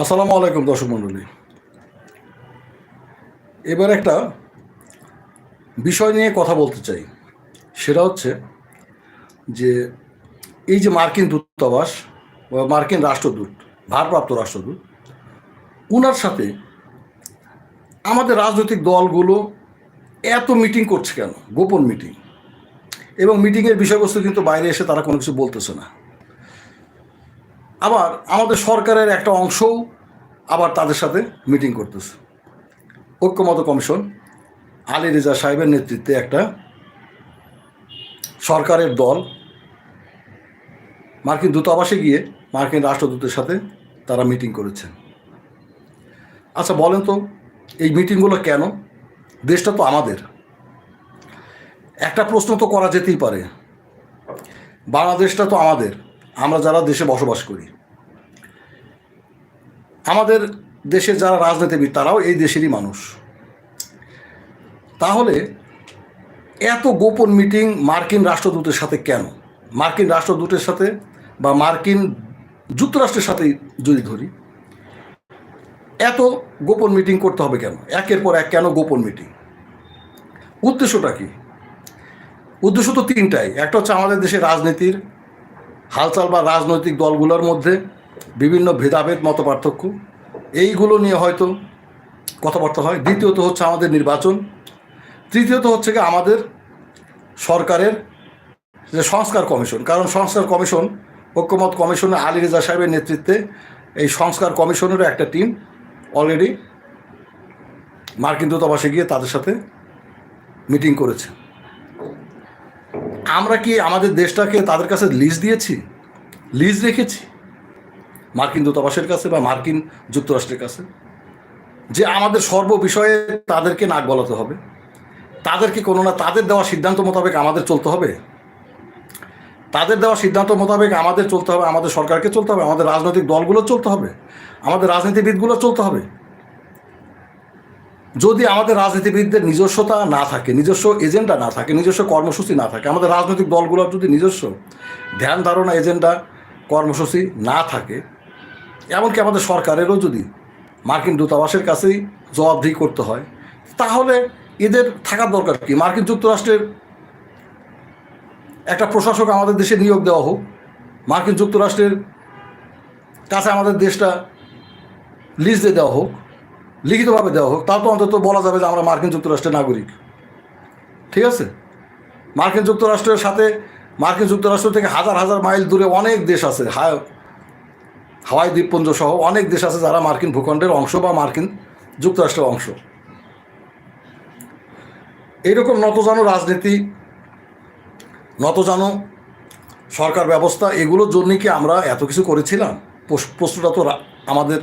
আসসালামু আলাইকুম দর্শক মণ্ডলী। এবার একটা বিষয় নিয়ে কথা বলতে চাই। সেটা হচ্ছে যে এই যে মার্কিন দূতাবাস বা মার্কিন রাষ্ট্রদূত, ভারপ্রাপ্ত রাষ্ট্রদূত, উনার সাথে আমাদের রাজনৈতিক দলগুলো এত মিটিং করছে কেন? গোপন মিটিং। এবং মিটিংয়ের বিষয়বস্তু কিন্তু বাইরে এসে তারা কোনো কিছু বলতেছে না। আবার আমাদের সরকারের একটা অংশও আবার তাদের সাথে মিটিং করতেছে। ঐক্যমত কমিশন আলী রেজা সাহেবের নেতৃত্বে একটা সরকারের দল মার্কিন দূতাবাসে গিয়ে মার্কিন রাষ্ট্রদূতের সাথে তারা মিটিং করেছেন। আচ্ছা বলেন তো, এই মিটিংগুলো কেন? দেশটা তো আমাদের। একটা প্রশ্ন তো করা যেতেই পারে। বাংলাদেশটা তো আমাদের। আমরা যারা দেশে বসবাস করি, আমাদের দেশে যারা রাজনীতিবিদ, তারাও এই দেশেরই মানুষ। তাহলে এত গোপন মিটিং মার্কিন রাষ্ট্রদূতের সাথে কেন? মার্কিন রাষ্ট্রদূতের সাথে বা মার্কিন যুক্তরাষ্ট্রের সাথে যদি ধরি, এত গোপন মিটিং করতে হবে কেন? একের পর এক কেন গোপন মিটিং? উদ্দেশ্যটা কি? উদ্দেশ্য তো তিনটাই। একটা হচ্ছে আমাদের দেশের রাজনীতির হালচাল বা রাজনৈতিক দলগুলোর মধ্যে বিভিন্ন ভেদাভেদ মত পার্থক্য। এইগুলো নিয়ে হয়তো কথাবার্তা হয়। দ্বিতীয়ত হচ্ছে আমাদের নির্বাচন। তৃতীয়ত হচ্ছে কি আমাদের সরকারের যে সংস্কার কমিশন। কারণ সংস্কার কমিশন, ঐক্যমত কমিশনে, আলী রেজা সাহেবের নেতৃত্বে এই সংস্কার কমিশনেরও একটা টিম অলরেডি মার্কিন দূতাবাসে গিয়ে তাদের সাথে মিটিং করেছে। আমরা কি আমাদের দেশটাকে তাদের কাছে লিজ দিয়েছি? লিজ রেখেছি। মার্কিন দূতাবাসের কাছে বা মার্কিন যুক্তরাষ্ট্রের কাছে। যে আমাদের সর্ব বিষয়ে তাদেরকে নাক গলাতে হবে। তাদেরকে কোনো না তাদের দেওয়া সিদ্ধান্ত মোতাবেক আমাদের চলতে হবে। তাদের দেওয়া সিদ্ধান্ত মোতাবেক আমাদের চলতে হবে, আমাদের সরকারকে চলতে হবে, আমাদের রাজনৈতিক দলগুলো চলতে হবে, আমাদের রাজনীতিবিদগুলো চলতে হবে। যদি আমাদের রাজনীতিবিদদের নিজস্বতা না থাকে, নিজস্ব এজেন্ডা না থাকে, নিজস্ব কর্মসূচি না থাকে, আমাদের রাজনৈতিক দলগুলোর যদি নিজস্ব ধ্যান ধারণা, এজেন্ডা, কর্মসূচি না থাকে, এমনকি আমাদের সরকারেরও যদি মার্কিন দূতাবাসের কাছেই জবাবদিহি করতে হয়, তাহলে এদের থাকার দরকার কি? মার্কিন যুক্তরাষ্ট্রের একটা প্রশাসক আমাদের দেশে নিয়োগ দেওয়া হোক, মার্কিন যুক্তরাষ্ট্রের কাছে আমাদের দেশটা লিজ দিয়ে দেওয়া হোক লিখিতভাবে দেওয়া হোক তা তো অন্তত বলা যাবে যে আমরা মার্কিন যুক্তরাষ্ট্রের নাগরিক। ঠিক আছে? মার্কিন যুক্তরাষ্ট্রের সাথে, মার্কিন যুক্তরাষ্ট্র থেকে হাজার হাজার মাইল দূরে অনেক দেশ আছে হাওয়াই দ্বীপপুঞ্জ সহ অনেক দেশ আছে যারা মার্কিন ভূখণ্ডের অংশ বা মার্কিন যুক্তরাষ্ট্রের অংশ। এইরকম নতজানো রাজনীতি, নতজানো সরকার ব্যবস্থা, এগুলোর জন্যই কি আমরা এত কিছু করেছিলাম? প্রশ- প্রশ্নটা তো আমাদের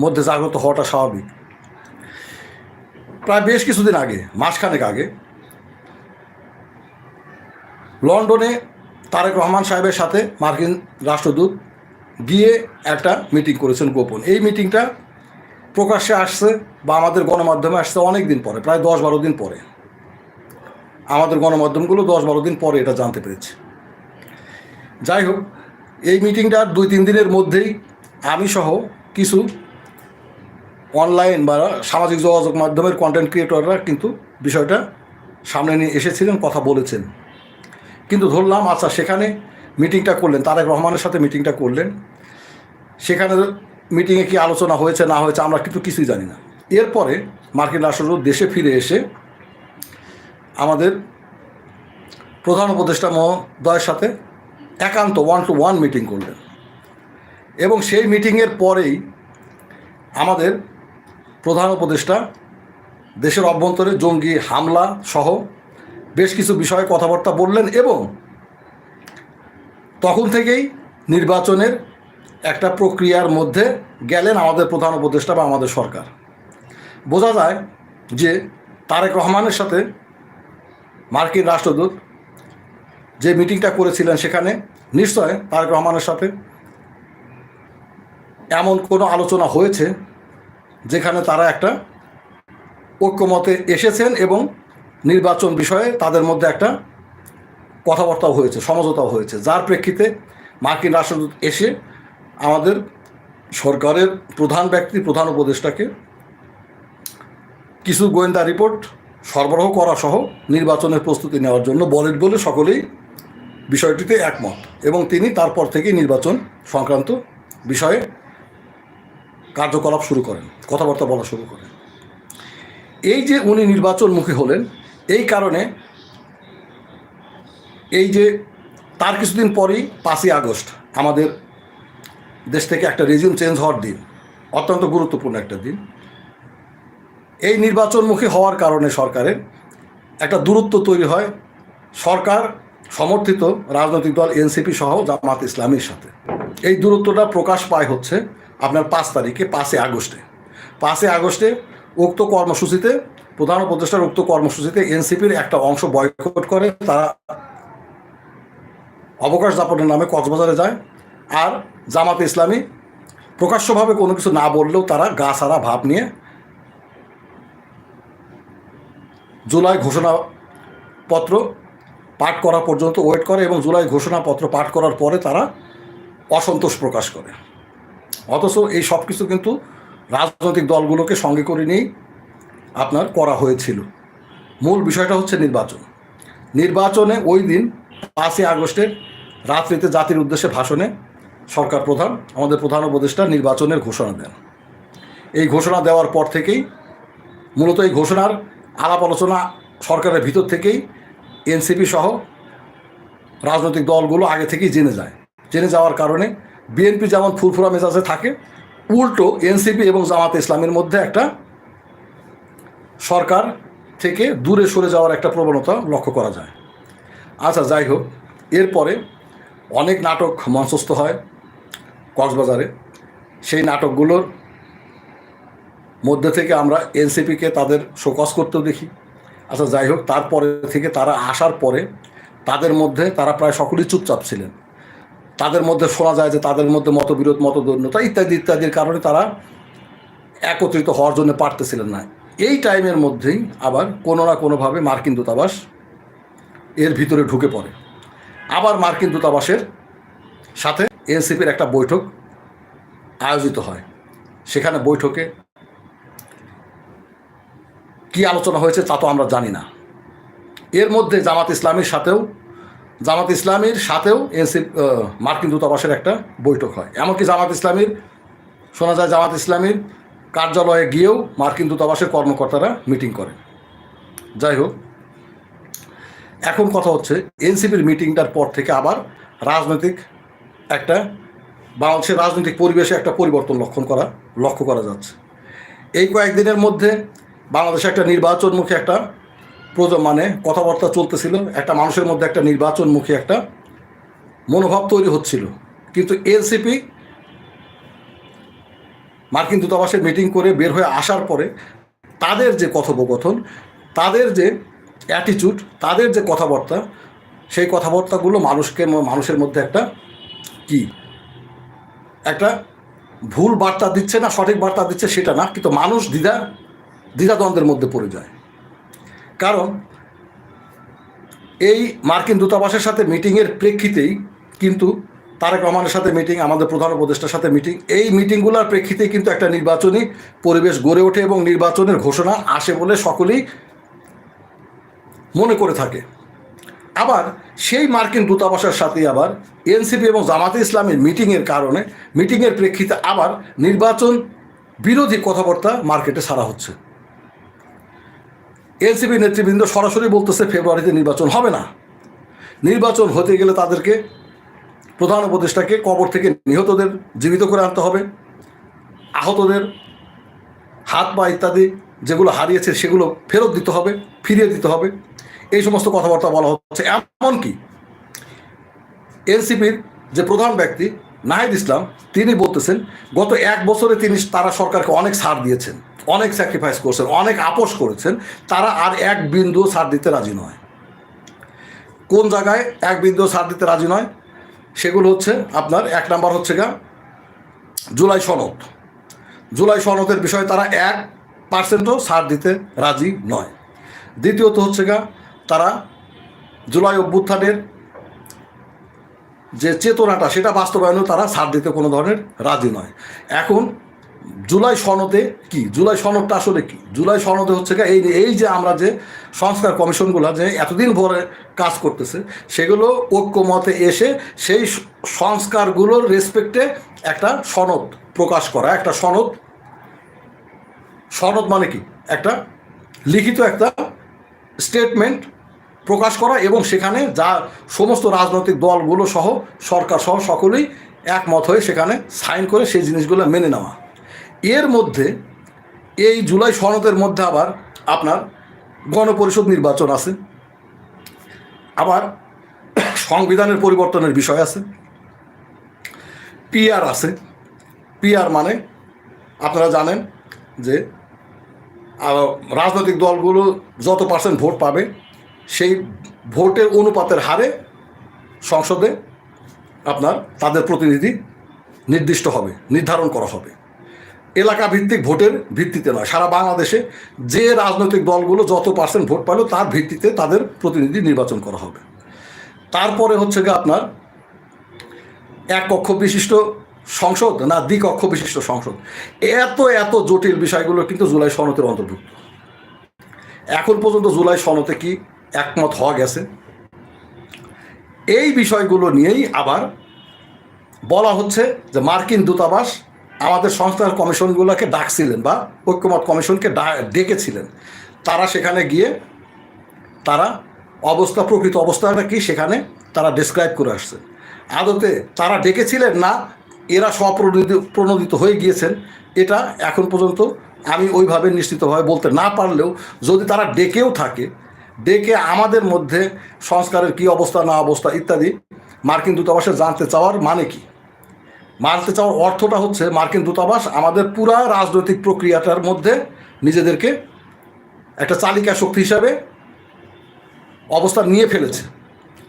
মধ্যে জাগ্রত হওয়াটা স্বাভাবিক। প্রায় বেশ কিছুদিন আগে, মাসখানেক আগে, লন্ডনে তারেক রহমান সাহেবের সাথে মার্কিন রাষ্ট্রদূত গিয়ে একটা মিটিং করেছেন গোপন। এই মিটিংটা প্রকাশ্যে আসছে বা আমাদের গণমাধ্যমে আসছে অনেক দিন পরে, প্রায় দশ বারো দিন পরে। আমাদের গণমাধ্যমগুলো দশ বারো দিন পরে এটা জানতে পেরেছে। যাই হোক, এই মিটিংটার দুই তিন দিনের মধ্যেই আমি সহ কিছু অনলাইন বা সামাজিক যোগাযোগ মাধ্যমের কন্টেন্ট ক্রিয়েটররা কিন্তু বিষয়টা সামনে নিয়ে এসেছিলেন, কথা বলেছেন। কিন্তু ধরলাম আচ্ছা সেখানে মিটিংটা করলেন, তারেক রহমানের সাথে মিটিংটা করলেন। সেখানে মিটিংয়ে কি আলোচনা হয়েছে, না হয়েছে, আমরা কিন্তু কিছুই জানি না। এরপরে মার্কিন রাষ্ট্রদূত দেশে ফিরে এসে আমাদের প্রধান উপদেষ্টা মহোদয়ের সাথে একান্ত ওয়ান টু ওয়ান মিটিং করলেন। এবং সেই মিটিংয়ের পরেই আমাদের প্রধান উপদেষ্টা, দেশের অভ্যন্তরে জঙ্গি হামলা সহ বেশ কিছু বিষয়ে কথাবার্তা বললেন এবং তখন থেকেই নির্বাচনের একটা প্রক্রিয়ার মধ্যে গেলেন আমাদের প্রধান উপদেষ্টা বা আমাদের সরকার। বোঝা যায় যে তারেক রহমানের সাথে মার্কিন রাষ্ট্রদূত যে মিটিংটা করেছিলেন সেখানে নিশ্চয় তারেক রহমানের সাথে এমন কোনো আলোচনা হয়েছে যেখানে তারা একটা ঐক্যমতে এসেছেন এবং নির্বাচন বিষয়ে তাদের মধ্যে একটা কথাবার্তাও হয়েছে, সমঝোতাও হয়েছে। যার প্রেক্ষিতে মার্কিন রাষ্ট্রদূত এসে আমাদের সরকারের প্রধান ব্যক্তি, প্রধান উপদেষ্টাকে কিছু গোয়েন্দা রিপোর্ট সরবরাহ করা সহ নির্বাচনের প্রস্তুতি নেওয়ার জন্য বলেন বলে সকলেই বিষয়টিতে একমত এবং তিনি তারপর থেকে নির্বাচন সংক্রান্ত বিষয়ে কার্যকলাপ শুরু করেন, কথাবার্তা বলা শুরু করেন। এই যে উনি নির্বাচনমুখী হলেন, এই কারণে এই যে তার কিছুদিন পরেই পাঁচই আগস্ট, আমাদের দেশ থেকে একটা রেজিউম চেঞ্জ হওয়ার দিন, অত্যন্ত গুরুত্বপূর্ণ একটা দিন। এই নির্বাচনমুখী হওয়ার কারণে সরকারের একটা দূরত্ব তৈরি হয়, সরকার, সমর্থিত রাজনৈতিক দল, এনসিপি সহ জামাত ইসলামীর সাথে। এই দূরত্বটা প্রকাশ পায় হচ্ছে আপনার পাঁচ তারিখে, পাঁচই আগস্টে। পাঁচই আগস্টে উক্ত কর্মসূচিতে, প্রধান উপদেষ্টার উক্ত কর্মসূচিতে এনসিপির একটা অংশ বয়কট করে, তারা অবকাশ যাপনের নামে কক্সবাজারে যায়। আর জামাতে ইসলামী প্রকাশ্যভাবে কোনো কিছু না বললেও তারা গা সারা ভাব নিয়ে জুলাই ঘোষণাপত্র পাঠ করা পর্যন্ত ওয়েট করে এবং জুলাই ঘোষণাপত্র পাঠ করার পরে তারা অসন্তোষ প্রকাশ করে। অথচ এই সব কিছু কিন্তু রাজনৈতিক দলগুলোকে সঙ্গে করে নিয়েই আপনার করা হয়েছিল। মূল বিষয়টা হচ্ছে নির্বাচন। নির্বাচনে ওই দিন পাঁচই আগস্টের রাত্রিতে জাতির উদ্দেশ্যে ভাষণে সরকার প্রধান, আমাদের প্রধান উপদেষ্টা নির্বাচনের ঘোষণা দেন। এই ঘোষণা দেওয়ার পর থেকেই, মূলত এই ঘোষণার আলাপ আলোচনা সরকারের ভিতর থেকেই এনসিপি সহ রাজনৈতিক দলগুলো আগে থেকেই জেনে যায়। জেনে যাওয়ার কারণে বিএনপি যেমন ফুরফুরা মেজাজে থাকে, উল্টো এনসিপি এবং জামাত ইসলামের মধ্যে একটা সরকার থেকে দূরে সরে যাওয়ার একটা প্রবণতা লক্ষ্য করা যায়। আচ্ছা যাই হোক, এরপরে অনেক নাটক মঞ্চস্থ হয় কক্সবাজারে। সেই নাটকগুলোর মধ্যে থেকে আমরা এনসিপিকে তাদের শোকস করতেও দেখি। আচ্ছা যাই হোক, তারপরে থেকে তারা আসার পরে তাদের মধ্যে তারা প্রায় সকলেই চুপচাপ ছিলেন। তাদের মধ্যে শোনা যায় যে তাদের মধ্যে মতবিরোধ মতদৈন্যতা ইত্যাদি, ইত্যাদির কারণে তারা একত্রিত হওয়ার জন্য পারতেছিলেন না। এই টাইমের মধ্যেই আবার কোনো না কোনোভাবে মার্কিন দূতাবাস এর ভিতরে ঢুকে পড়ে। আবার মার্কিন দূতাবাসের সাথে এনসিপির একটা বৈঠক আয়োজিত হয়। সেখানে বৈঠকে কি আলোচনা হয়েছে তা তো আমরা জানি না। এর মধ্যে জামাত ইসলামীর সাথেও জামাত ইসলামীর সাথেও এনসি মার্কিন দূতাবাসের একটা বৈঠক হয়। এমনকি জামাত ইসলামীর, শোনা যায় জামাত ইসলামীর কার্যালয়ে গিয়েও মার্কিন দূতাবাসের কর্মকর্তারা মিটিং করেন। যাই হোক, এখন কথা হচ্ছে, এনসিপির মিটিংটার পর থেকে আবার রাজনৈতিক একটা, বাংলাদেশের রাজনৈতিক পরিবেশে একটা পরিবর্তন লক্ষণ করা, লক্ষ্য করা যাচ্ছে। এই কয়েকদিনের মধ্যে বাংলাদেশে একটা নির্বাচনমুখী একটা মানে কথাবার্তা চলতেছিল, একটা মানুষের মধ্যে একটা নির্বাচনমুখী একটা মনোভাব তৈরি হচ্ছিল। কিন্তু এনসিপি মার্কিন দূতাবাসে মিটিং করে বের হয়ে আসার পরে তাদের যে কথোপকথন, তাদের যে অ্যাটিচিউড তাদের যে কথাবার্তা, সেই কথাবার্তাগুলো মানুষকে, মানুষের মধ্যে একটা কি? একটা ভুল বার্তা দিচ্ছে না, সঠিক বার্তা দিচ্ছে সেটা না, কিন্তু মানুষ দ্বিধা, দ্বিধাদ্বন্দ্বের মধ্যে পড়ে যায়। কারণ এই মার্কিন দূতাবাসের সাথে মিটিংয়ের প্রেক্ষিতেই কিন্তু তারেক রহমানের সাথে মিটিং, আমাদের প্রধান উপদেষ্টার সাথে মিটিং, এই মিটিংগুলোর প্রেক্ষিতেই কিন্তু একটা নির্বাচনী পরিবেশ গড়ে ওঠে এবং নির্বাচনের ঘোষণা আসে বলে সকলেই মনে করে থাকে। আবার সেই মার্কিন দূতাবাসের সাথে আবার এনসিপি এবং জামাতে ইসলামের মিটিংয়ের কারণে, মিটিংয়ের প্রেক্ষিতে আবার নির্বাচন বিরোধী কথাবার্তা মার্কেটে ছাড়া হচ্ছে। এনসিপি নেতৃবৃন্দ সরাসরি বলতেছে ফেব্রুয়ারিতে নির্বাচন হবে না। নির্বাচন হতে গেলে তাদেরকে প্রধান উপদেষ্টাকে কবর থেকে নিহতদের জীবিত করে আনতে হবে। আহতদের হাত পা ইত্যাদি যেগুলো হারিয়েছে সেগুলো ফেরত দিতে হবে, ফিরিয়ে দিতে হবে। এই সমস্ত কথাবার্তা বলা হচ্ছে। এমনকি এনসিপির যে প্রধান ব্যক্তি নাহিদ ইসলাম, তিনি বলতেছেন, গত এক বছরে তিনি তারা সরকারকে অনেক ছাড় দিয়েছেন, অনেক স্যাক্রিফাইস করছেন, অনেক আপোষ করেছেন, তারা আর এক বিন্দু ছাড় দিতে রাজি নয়। কোন জায়গায় এক বিন্দু ছাড় দিতে রাজি নয়? সেগুলো হচ্ছে আপনার, এক নাম্বার হচ্ছে গা, জুলাই সনদ। জুলাই সনদের বিষয়ে তারা এক পার্সেন্টও ছাড় দিতে রাজি নয়। দ্বিতীয়ত হচ্ছে গা, তারা জুলাই অভ্যুত্থানের যে চেতনাটা, সেটা বাস্তবায়নেও তারা ছাড় দিতে কোনো ধরনের রাজি নয়। এখন জুলাই সনদে কি? জুলাই সনদটা আসলে কি? জুলাই সনদে হচ্ছে কি এই এই যে আমরা যে সংস্কার কমিশনগুলো যে এতদিন ভরে কাজ করতেছে, সেগুলো ঐক্যমতে এসে সেই সংস্কারগুলোর রেসপেক্টে একটা সনদ প্রকাশ করা। একটা সনদ সনদ মানে কি? একটা লিখিত একটা স্টেটমেন্ট প্রকাশ করা এবং সেখানে যা সমস্ত রাজনৈতিক দলগুলো সহ সরকার সহ সকলেই একমত হয়ে সেখানে সাইন করে সেই জিনিসগুলো মেনে নেওয়া। এর মধ্যে এই জুলাই সনদের মধ্যে আবার আপনার গণপরিষদ নির্বাচন আছে। আবার সংবিধানের পরিবর্তনের বিষয় আছে। পিআর আছে। পিআর মানে আপনারা জানেন যে রাজনৈতিক দলগুলো যত পার্সেন্ট ভোট পাবে সেই ভোটের অনুপাতের হারে সংসদে আপনার তাদের প্রতিনিধি নির্দিষ্ট হবে, নির্ধারণ করা হবে। এলাকা ভিত্তিক ভোটের ভিত্তিতে নয়, সারা বাংলাদেশে যে রাজনৈতিক দলগুলো যত পার্সেন্ট ভোট পালো তার ভিত্তিতে তাদের প্রতিনিধি নির্বাচন করা হবে। তারপরে হচ্ছে গিয়ে আপনার এক কক্ষ বিশিষ্ট সংসদ না দ্বিকক্ষ বিশিষ্ট সংসদ, এত এত জটিল বিষয়গুলো কিন্তু জুলাই সনতের অন্তর্ভুক্ত। এখন পর্যন্ত জুলাই সনতে কি একমত হওয়া গেছে। এই বিষয়গুলো নিয়েই আবার বলা হচ্ছে যে মার্কিন দূতাবাস আমাদের সংস্থার কমিশনগুলোকে ডাকছিলেন বা ঐক্যমত কমিশনকে ডেকেছিলেন। তারা সেখানে গিয়ে তারা অবস্থা, প্রকৃত অবস্থাটা কি সেখানে তারা ডিসক্রাইব করে আসছে। আদতে তারা ডেকেছিলেন না, এরা স্বপ্রণোদিত, প্রণোদিত হয়ে গিয়েছেন। এটা এখন পর্যন্ত আমি ওইভাবে নিশ্চিতভাবে বলতে না পারলেও যদি তারা ডেকেও থাকে ডেকে আমাদের মধ্যে সংস্কারের কি অবস্থা, না অবস্থা ইত্যাদি মার্কিন দূতাবাসে জানতে চাওয়ার মানে কি? মানতে চাওয়ার অর্থটা হচ্ছে মার্কিন দূতাবাস আমাদের পুরা রাজনৈতিক প্রক্রিয়াটার মধ্যে নিজেদেরকে একটা চালিকা শক্তি হিসাবে অবস্থান নিয়ে ফেলেছে।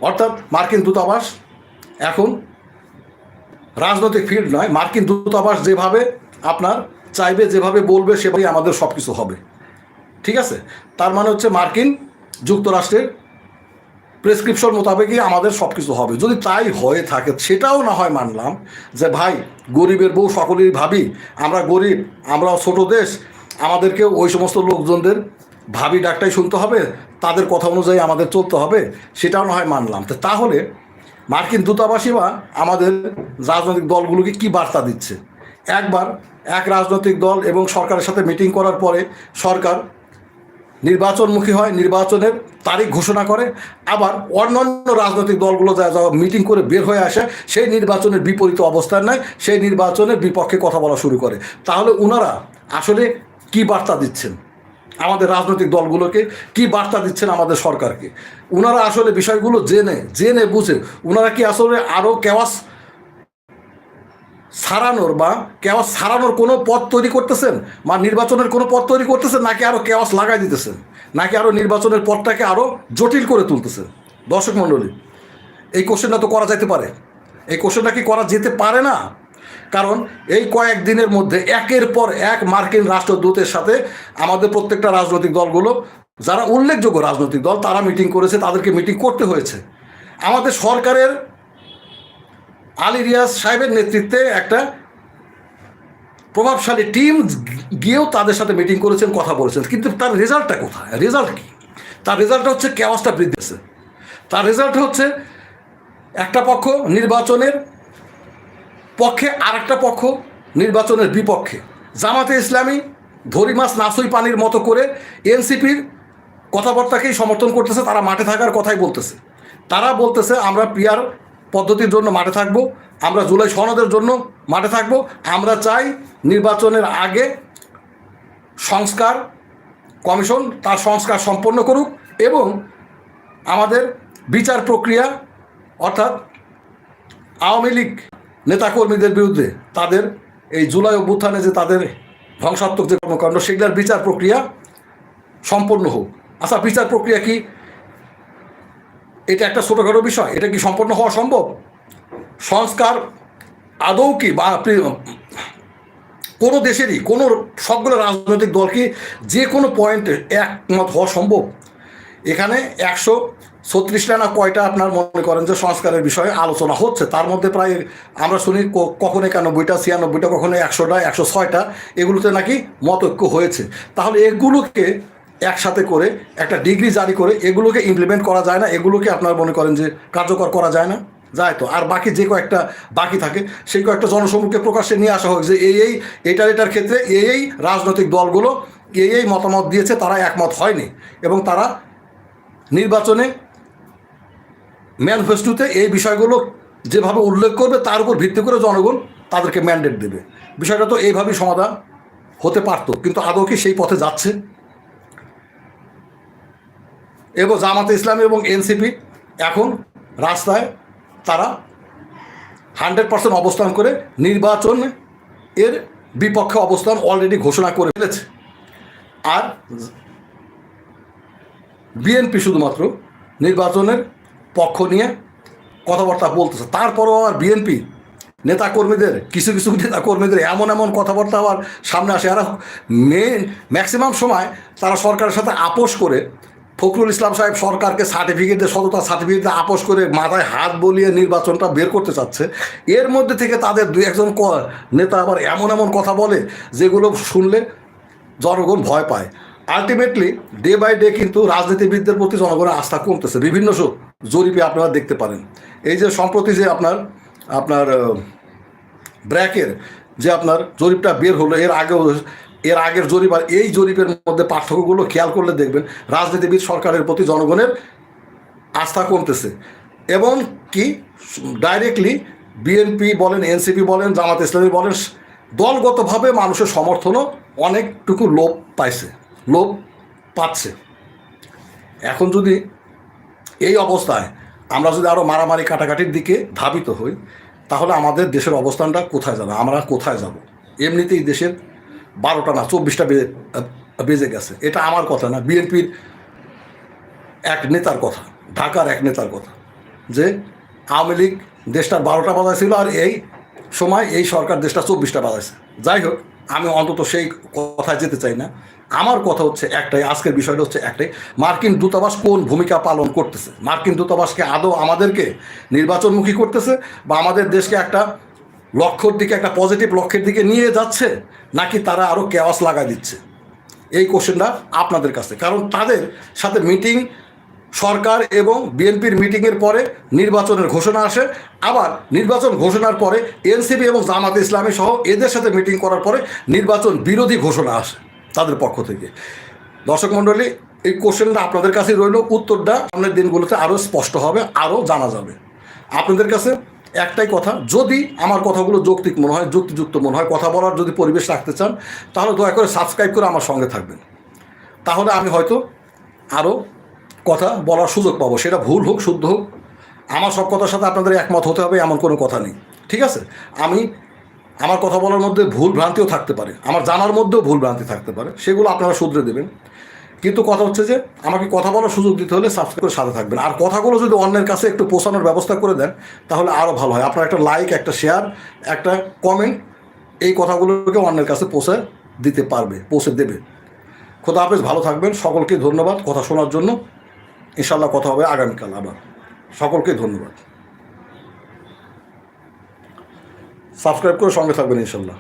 অর্থাৎ মার্কিন দূতাবাস এখন রাজনৈতিক ফিল্ড নয়, মার্কিন দূতাবাস যেভাবে আপনার চাইবে, যেভাবে বলবে, সেভাবেই আমাদের সব কিছু হবে। ঠিক আছে? তার মানে হচ্ছে মার্কিন যুক্তরাষ্ট্রের প্রেসক্রিপশন মোতাবেকই আমাদের সব কিছু হবে। যদি তাই হয়ে থাকে, সেটাও না হয় মানলাম যে, ভাই, গরিবের বউ সকলেই ভাবি, আমরা গরিব আমরা ছোট দেশ আমাদেরকে ওই সমস্ত লোকজনদের ভাবি ডাকটাই শুনতে হবে, তাদের কথা অনুযায়ী আমাদের চলতে হবে। সেটাও না হয় মানলাম। তো তাহলে মার্কিন দূতাবাসী বা আমাদের রাজনৈতিক দলগুলোকে কি বার্তা দিচ্ছে? একবার এক রাজনৈতিক দল এবং সরকারের সাথে মিটিং করার পরে সরকার নির্বাচনমুখী হয়, নির্বাচনের তারিখ ঘোষণা করে, আবার অন্যান্য রাজনৈতিক দলগুলো যা যা মিটিং করে বের হয়ে আসে, সেই নির্বাচনের বিপরীত অবস্থান নেয়, সেই নির্বাচনের বিপক্ষে কথা বলা শুরু করে। তাহলে ওনারা আসলে কি বার্তা দিচ্ছেন? আমাদের রাজনৈতিক দলগুলোকে কি বার্তা দিচ্ছেন আমাদের সরকারকে? ওনারা আসলে বিষয়গুলো জেনে জেনে বুঝে ওনারা কি আসলে আরও কেওয়াস সারানোর বা কেওয়াস সারানোর কোনো পথ তৈরি করতেছেন? বা নির্বাচনের কোনো পথ তৈরি করতেছেন? নাকি আরও কেওয়াস লাগাই দিতেছেন? নাকি আরও নির্বাচনের পথটাকে আরও জটিল করে তুলতেছেন? দর্শক মণ্ডলী, এই কোশ্চেনটা তো করা যেতে পারে। এই কোশ্চেনটা কি করা যেতে পারে না? কারণ এই কয়েক দিনের মধ্যে একের পর এক মার্কিন রাষ্ট্রদূতের সাথে আমাদের প্রত্যেকটা রাজনৈতিক দলগুলো, যারা উল্লেখযোগ্য রাজনৈতিক দল, তারা মিটিং করেছে, তাদেরকে মিটিং করতে হয়েছে। আমাদের সরকারের আলী রিয়াজ সাহেবের নেতৃত্বে একটা প্রভাবশালী টিম গিয়েও তাদের সাথে মিটিং করেছেন, কথা বলেছেন। কিন্তু তার রেজাল্টটা কোথায়? রেজাল্ট কি? তার রেজাল্টটা হচ্ছে কেওয়াসটা বৃদ্ধি হচ্ছে তার রেজাল্ট হচ্ছে একটা পক্ষ নির্বাচনের পক্ষে আর একটা পক্ষ নির্বাচনের বিপক্ষে। জামাতে ইসলামী ধরি মাছ নাসই পানির মতো করে এনসিপির কথাবার্তাকেই সমর্থন করতেছে, তারা মাঠে থাকার কথাই বলতেছে। তারা বলতেছে, আমরা পিয়ার পদ্ধতির জন্য মাঠে থাকব। আমরা জুলাই সনদের জন্য মাঠে থাকব। আমরা চাই নির্বাচনের আগে সংস্কার কমিশন তার সংস্কার সম্পন্ন করুক এবং আমাদের বিচার প্রক্রিয়া অর্থাৎ আওয়ামী লীগ নেতাকর্মীদের বিরুদ্ধে তাদের এই জুলাই অভ্যুত্থানে যে তাদের ধ্বংসাত্মক যে কর্মকাণ্ড, সেগুলোর বিচার প্রক্রিয়া সম্পন্ন হোক। আচ্ছা বিচার প্রক্রিয়া কি? এটা একটা ছোটোখাটো বিষয়। এটা কি সম্পন্ন হওয়া সম্ভব? সংস্কার আদৌ কি বা কোনো দেশেরই, কোনো সবগুলো রাজনৈতিক দল কি যে কোনো পয়েন্টে একমত হওয়া সম্ভব? এখানে একশো ছত্রিশটা না কয়টা আপনার মনে করেন যে সংস্কারের বিষয়ে আলোচনা হচ্ছে? তার মধ্যে প্রায় আমরা শুনি কখনো একানব্বইটা, ছিয়ানব্বইটা, কখনো একশোটা, একশো ছয়টা, এগুলোতে নাকি মতৈক্য হয়েছে। তাহলে এগুলোকে একসাথে করে, একটা ডিগ্রি জারি করে এগুলোকে ইমপ্লিমেন্ট করা যায় না, এগুলোকে আপনার মনে করেন যে কার্যকর করা যায় না, যায় তো। আর বাকি যে কয়েকটা বাকি থাকে, সেই কয়েকটা জনসমুখে প্রকাশ্যে নিয়ে আসা হোক যে এই এই, এটার এটার ক্ষেত্রে এই এই রাজনৈতিক দলগুলো এই এই মতামত দিয়েছে, তারা একমত হয়নি এবং তারা নির্বাচনে ম্যানিফেস্টোতে এই বিষয়গুলো যেভাবে উল্লেখ করবে, তার উপর ভিত্তি করে জনগণ তাদেরকে ম্যান্ডেট দেবে। বিষয়টা তো এইভাবেই সমাধান হতে পারতো, কিন্তু আদৌ কি সেই পথে যাচ্ছে? এবং জামাতে ইসলামী এবং এনসিপি, এখন রাস্তায় তারা হান্ড্রেড পার্সেন্ট অবস্থান করে নির্বাচন এর বিপক্ষে অবস্থান অলরেডি ঘোষণা করে ফেলেছে। আর বিএনপি শুধুমাত্র নির্বাচনের পক্ষ নিয়ে কথাবার্তা বলতেছে। তারপরও আবার বিএনপি নেতাকর্মীদের, কিছু কিছু নেতাকর্মীদের এমন এমন কথাবার্তা আবার সামনে আসে। এরা মেন ম্যাক্সিমাম সময় তারা সরকারের সাথে আপোষ করে ফখরুল ইসলাম সাহেব সরকারকে সার্টিফিকেট সততা সার্টিফিকেট আপোষ করে মাথায় হাত বলিয়ে নির্বাচনটা বের করতে চাচ্ছে। এর মধ্যে থেকে তাদের দুই একজন নেতা আবার এমন এমন কথা বলে, যেগুলো শুনলে জনগণ ভয় পায়। আলটিমেটলি ডে বাই ডে কিন্তু রাজনীতিবিদদের প্রতি জনগণের আস্থা কমতেছে। বিভিন্ন জরিপে আপনারা দেখতে পারেন। এই যে সম্প্রতি যে আপনার আপনার ব্র্যাকের যে আপনার জরিপটা বের হলো, এর আগেও এর আগের জরিপ আর এই জরিপের মধ্যে পার্থক্যগুলো খেয়াল করলে দেখবেন রাজনীতিবিদ সরকারের প্রতি জনগণের আস্থা কমতেছে। এবং কি ডাইরেক্টলি বিএনপি বলেন এনসিপি বলেন, জামাত ইসলামী বলেন, দলগতভাবে মানুষের সমর্থনও অনেকটুকু লোপ পাইছে, লোপ পাচ্ছে। এখন যদি এই অবস্থায় আমরা যদি আরও মারামারি কাটাকাটির দিকে ধাবিত হই, তাহলে আমাদের দেশের অবস্থানটা কোথায় যাবে? আমরা কোথায় যাব? এমনিতেই দেশের বারোটা না, চব্বিশটা বেজে বেজে গেছে। এটা আমার কথা না, বিএনপির এক নেতার কথা, ঢাকার এক নেতার কথা, যে আওয়ামী লীগ দেশটার বারোটা বাজাইছিল আর এই সময় এই সরকার দেশটা চব্বিশটা বাজাইছে। যাই হোক, আমি অন্তত সেই কথায় যেতে চাই না। আমার কথা হচ্ছে একটাই, আজকের বিষয়টা হচ্ছে একটাই, মার্কিন দূতাবাস কোন ভূমিকা পালন করতেছে? মার্কিন দূতাবাসকে আদৌ আমাদেরকে নির্বাচনমুখী করতেছে বা আমাদের দেশকে একটা লক্ষ্যর দিকে, একটা পজিটিভ লক্ষ্যের দিকে নিয়ে যাচ্ছে, নাকি তারা আরও কেওয়াস লাগাই দিচ্ছে? এই কোশ্চেনটা আপনাদের কাছে কারণ তাদের সাথে মিটিং সরকার এবং বিএনপির মিটিংয়ের পরে নির্বাচনের ঘোষণা আসে। আবার নির্বাচন ঘোষণার পরে এনসিপি এবং জামাত ইসলামী সহ এদের সাথে মিটিং করার পরে নির্বাচন বিরোধী ঘোষণা আসে তাদের পক্ষ থেকে। দর্শক মণ্ডলী, এই কোশ্চেনটা আপনাদের কাছে রইল। উত্তরটা সামনের দিনগুলোতে আরও স্পষ্ট হবে আরও জানা যাবে। আপনাদের কাছে একটাই কথা, যদি আমার কথাগুলো যৌক্তিক মনে হয়, যুক্তিযুক্ত মনে হয়, কথা বলার যদি পরিবেশ রাখতে চান, তাহলে দয়া করে সাবস্ক্রাইব করে আমার সঙ্গে থাকবেন। তাহলে আমি হয়তো আরও কথা বলার সুযোগ পাবো। সেটা ভুল হোক, শুদ্ধ হোক, আমার সব কথার সাথে আপনাদের একমত হতে হবে, এমন কোনো কথা নেই। ঠিক আছে? আমি আমার কথা বলার মধ্যে ভুল ভ্রান্তিও থাকতে পারে, আমার জানার মধ্যেও ভুল ভ্রান্তি থাকতে পারে, সেগুলো আপনারা শুধরে দেবেন। কিন্তু কথা হচ্ছে যে, আমাকে কথা বলার সুযোগ দিতে হলে সাবস্ক্রাইব করে সাথে থাকবেন। আর কথাগুলো যদি অন্যের কাছে একটু পৌঁছানোর ব্যবস্থা করে দেন, তাহলে আরও ভালো হয়। আপনার একটা লাইক একটা শেয়ার একটা কমেন্ট এই কথাগুলোকে অন্যের কাছে পৌঁছে দিতে পারবে, পৌঁছে দেবে। খোদা হাফেজ, ভালো থাকবেন। সকলকে ধন্যবাদ কথা শোনার জন্য। ইনশাল্লাহ কথা হবে আগামীকাল আবার। সকলকে ধন্যবাদ। সাবস্ক্রাইব করে সঙ্গে থাকবেন ইনশাল্লাহ